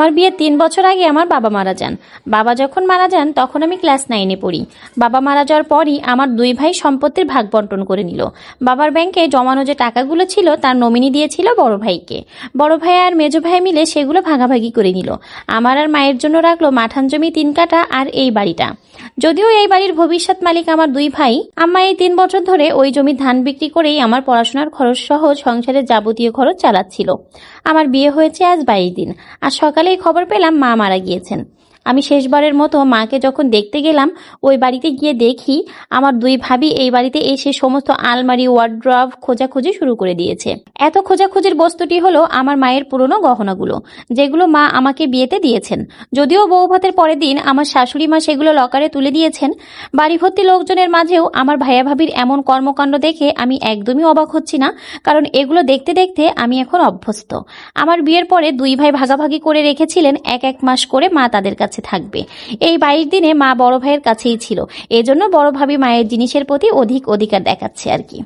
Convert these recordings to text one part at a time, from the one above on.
আমার বিয়ের তিন বছর আগে আমার বাবা মারা যান। বাবা যখন মারা যান, তখন আমি ক্লাস নাইনে পড়ি। বাবা মারা যাওয়ার পরই আমার দুই ভাই সম্পত্তির ভাগ বন্টন করে নিল। বাবার ব্যাংকে জমানো যে টাকাগুলো ছিল, তার নমিনি দিয়েছিল বড় ভাইকে। বড় ভাই আর মেজ ভাই মিলে সেগুলো ভাগাভাগি করে নিল। আমার আর মায়ের জন্য রাখল মাঠান জমি তিন কাটা আর এই বাড়িটা। যদিও এই বাড়ির ভবিষ্যৎ মালিক আমার দুই ভাই, আম্মা এই তিন বছর ধরে ওই জমি ধান বিক্রি করেই আমার পড়াশোনার খরচ সহ সংসারের যাবতীয় খরচ চালাচ্ছিল। আমার বিয়ে হয়েছে আজ বাইশ দিন। আর সকালেই খবর পেলাম মা মারা গিয়েছেন। আমি শেষবারের মতো মাকে যখন দেখতে গেলাম, ওই বাড়িতে গিয়ে দেখি আমার দুই ভাবি এই বাড়িতে এসে সমস্ত আলমারি ওয়ার্ড্রভ খোঁজাখুঁজি শুরু করে দিয়েছে। এত খোঁজাখুঁজির বস্তুটি হলো আমার মায়ের পুরনো গহনাগুলো, যেগুলো মা আমাকে বিয়েতে দিয়েছেন। যদিও বউ ভাতের পরের দিন আমার শাশুড়ি মা সেগুলো লকারে তুলে দিয়েছেন, বাড়ি ভর্তি লোকজনের মাঝেও আমার ভাইয়া ভাবির এমন কর্মকাণ্ড দেখে আমি একদমই অবাক হচ্ছি না, কারণ এগুলো দেখতে দেখতে আমি এখন অভ্যস্ত। আমার বিয়ের পরে দুই ভাই ভাগাভাগি করে রেখেছিলেন এক এক মাস করে মা তাদের কাছে থাকবে। এই বাইশ দিনে মা বড় ভাইয়ের কাছেই ছিল। এজন্য বড় ভাবি মায়ের জিনিসের প্রতি অধিক অধিকার দেখাচ্ছে আর কি।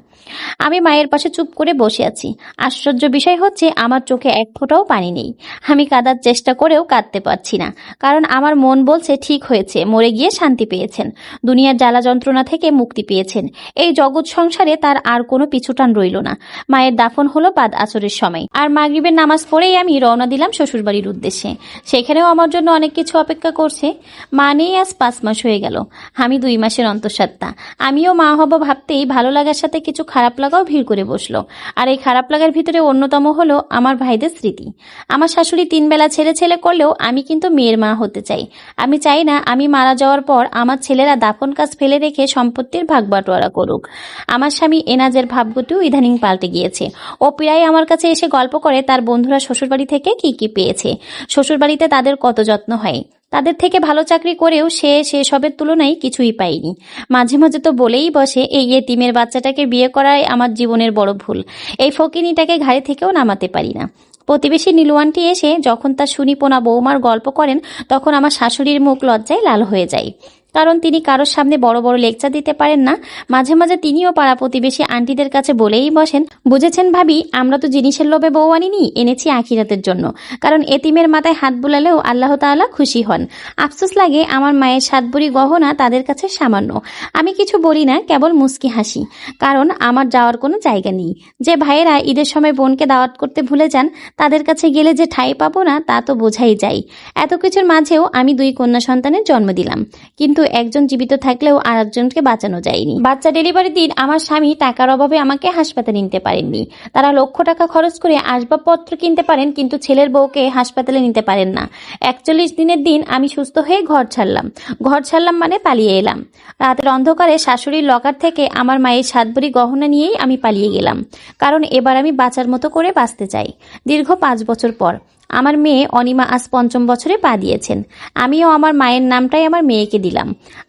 আমি মায়ের পাশে চুপ করে বসে আছি। আশ্চর্য বিষয় হচ্ছে, আমার চোখে এক ফোঁটাও পানি নেই। আমি কাঁদার চেষ্টা করেও কাঁদতে পারছি না। কারণ আমার মন বলছে, ঠিক হয়েছে, মরে গিয়ে শান্তি পেয়েছেন। দুনিয়ার জ্বালা যন্ত্রণা থেকে মুক্তি পেয়েছেন। এই জগৎ সংসারে তার আর কোনো পিছুটান রইল না। মায়ের দাফন হলো বাদ আসরের সময়। আর মাগরিবের নামাজ পড়েই আমি রওনা দিলাম শ্বশুরবাড়ির উদ্দেশ্যে। সেখানেও আমার জন্য অনেক কিছু অপেক্ষা করছে মা নেই আজ পাঁচ মাস হয়ে গেল। আমি দুই মাসের অন্তঃসত্ত্বা। আমিও মা হব ভাবতেই ভালো লাগার সাথে কিছু খারাপ লাগাও ভিড় করে বসল। আর এই খারাপ লাগার ভিতরে অন্যতম হলো আমার ভাইদের স্মৃতি। আমার শাশুড়ি তিন বেলা ছেলে ছেলে করলেও আমি কিন্তু মেয়ের মা হতে চাই। আমি চাই না আমি মারা যাওয়ার পর আমার ছেলেরা দাফন কাজ ফেলে রেখে সম্পত্তির ভাগ বাটোয়ারা করুক। আমার স্বামী এনাজের ভাবগতিও ইদানিং পাল্টে গিয়েছে। ও প্রায় আমার কাছে এসে গল্প করে তার বন্ধুরা শ্বশুরবাড়ি থেকে কি কি পেয়েছে। শ্বশুরবাড়িতে তাদের কত যত্ন হয়। তাদের থেকে ভালো চাকরি করেও সে সেসবের তুলনায় কিছুই পায়নি। মাঝে মাঝে তো বলেই বসে, এই এতিমের বাচ্চাটাকে বিয়ে করাই আমার জীবনের বড় ভুল। এই ফকিনিটাকে ঘাড়ে থেকেও নামাতে পারি না। প্রতিবেশী নীলুয়ানটি এসে যখন তার সুনিপোনা বৌমার গল্প করেন, তখন আমার শাশুড়ির মুখ লজ্জায় লাল হয়ে যায়। কারণ তিনি কারোর সামনে বড় বড় লেকচার দিতে পারেন না। মাঝে মাঝে তিনিও পাড়া প্রতিবেশী আন্টিদের কাছে বলেই বসেন, বুঝেছেন ভাবি, আমরা তো জিনিসের লোভে বউ আনিনি, এনেছি আখিরাতের জন্য। কারণ এতিমের মাথায় হাত বুলালেও আল্লাহ তাআলা খুশি হন। আফসোস লাগে আমার মায়ের সাতবুড়ি গহনা তাদের কাছে সামান্য। আমি কিছু বলি না, কেবল মুস্কি হাসি। কারণ আমার যাওয়ার কোনো জায়গা নেই। যে ভাইয়েরা ঈদের সময় বোনকে দাওয়াত করতে ভুলে যান, তাদের কাছে গেলে যে ঠাঁই পাবো না, তা তো বোঝাই যায়। এত কিছুর মাঝেও আমি দুই কন্যা সন্তানের জন্ম দিলাম। কিন্তু একজন জীবিত থাকলেও আর একজনকে বাঁচানো যায়নি। বাচ্চা ডেলিভারির দিন আমার স্বামী টাকার অভাবে আমাকে হাসপাতালে নিতে পারেননি। তারা লক্ষ টাকা খরচ করে আসবাবপত্র কিনতে পারেন, কিন্তু ছেলের বউকে হাসপাতালে নিতে পারেন না। একচল্লিশ দিনের দিন আমি সুস্থ হয়ে ঘর ছাড়লাম। ঘর ছাড়লাম মানে পালিয়ে এলাম। রাতের অন্ধকারে শাশুড়ির লকার থেকে আমার মায়ের সাতবরি গহনা নিয়েই আমি পালিয়ে গেলাম। কারণ এবার আমি বাঁচার মতো করে বাঁচতে চাই। দীর্ঘ পাঁচ বছর পর আমার মেয়ে অনিমা আজ পঞ্চম বছরে পা দিয়েছেন। আমিও আমার মায়ের নামটাই আমার মেয়েকে দিলাম।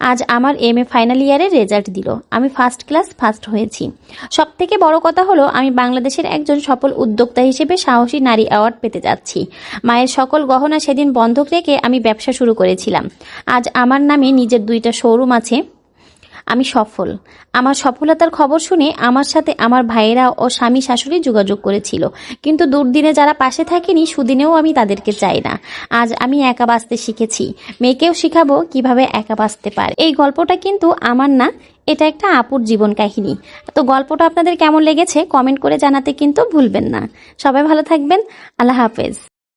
আজ আমার এম এ ফাইনাল ইয়ারের রেজাল্ট দিল। আমি ফার্স্ট ক্লাস ফার্স্ট হয়েছি। সব থেকে বড় কথা হলো, আমি বাংলাদেশের একজন সফল উদ্যোক্তা হিসেবে সাহসী নারী অ্যাওয়ার্ড পেতে যাচ্ছি। মায়ের সকল গহনা সেদিন বন্ধক রেখে আমি ব্যবসা শুরু করেছিলাম। আজ আমার নামে নিজের দুইটা শোরুম আছে। আমি সফল। আমার সফলতার খবর শুনে আমার সাথে আমার ভাইয়েরা ও স্বামী শাশুড়ি যোগাযোগ করেছিল। কিন্তু দুর্দিনে যারা পাশে থাকেনি, সুদিনেও আমি তাদেরকে চাই না। আজ আমি একা বাঁচতে শিখেছি। মেয়েকেও শিখাবো কীভাবে একা বাঁচতে পারে। এই গল্পটা কিন্তু আমার না, এটা একটা আপুর জীবন কাহিনী। তো গল্পটা আপনাদের কেমন লেগেছে, কমেন্ট করে জানাতে কিন্তু ভুলবেন না। সবাই ভালো থাকবেন। আল্লাহ হাফেজ।